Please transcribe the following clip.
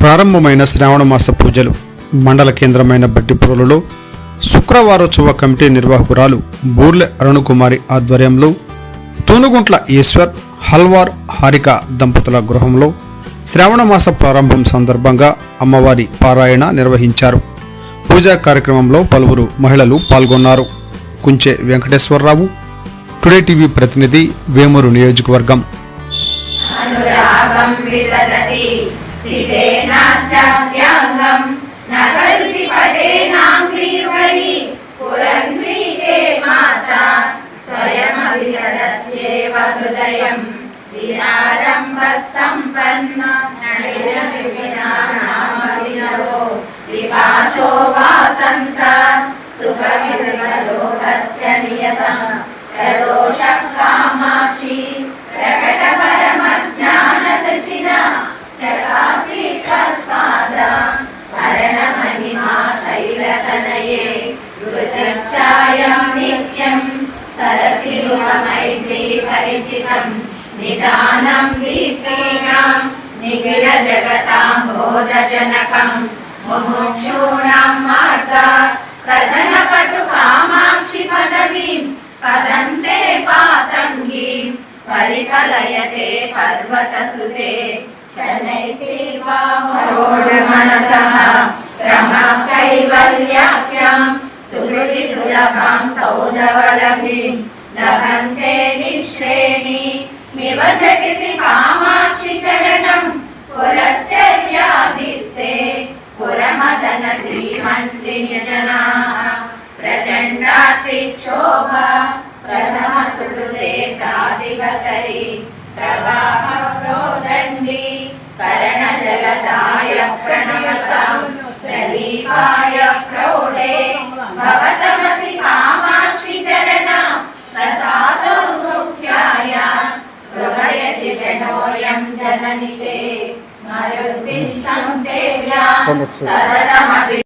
ప్రారంభమైన శ్రావణ మాస పూజలు మండల కేంద్రమైన బట్టిప్రోలులో శుక్రవారోత్సవ కమిటీ నిర్వాహకురాలు బూర్లె అరుణకుమారి ఆధ్వర్యంలో తూనుగుంట్ల ఈశ్వర్ హల్వార్ హారిక దంపతుల గృహంలో శ్రావణ మాస ప్రారంభం సందర్భంగా అమ్మవారి పారాయణ నిర్వహించారు. పూజా కార్యక్రమంలో పలువురు మహిళలు పాల్గొన్నారు. కుంచే వెంకటేశ్వరరావు టుడే టీవీ ప్రతినిధి వేమూరు నియోజకవర్గం. सितेनाचार्याङ्गम् न करुचि पठेनाङ्घ्रीवरि पुरङ्घ्रीते माता स्वयमविसरत्येव हृदयम् दिनारम्भः सम्पन्न नैरविनामविनरो विपासो वासन्त सुखविलोकस्य नियतः यदोषः कामः सरसिरुहमैत्री परिचितं निदानं दीप्तीनां निखिलजगतां बोधजनकं मुमुक्षूणां मार्गा प्रधनपटु कामाक्षि पदवीं पदन्ते पातङ्गीं परिकलयते पर्वतसुते शनैः सेवामरोडमनसः रमः सुहृदि सुलभां सौदवलभीं लभन्ते निःश्रेणी मिव झटिति कामाक्षि चरणं पुरश्चर्याभिस्ते पुरमदन श्रीमन्दिन्यजनाः प्रचण्डातिक्षोभा प्रथमसुहृदे प्रादिवसरि प्रवाह प्रोदण्डी करणजलदाय जननिते मरुद्भिः संसेव्या सततमपि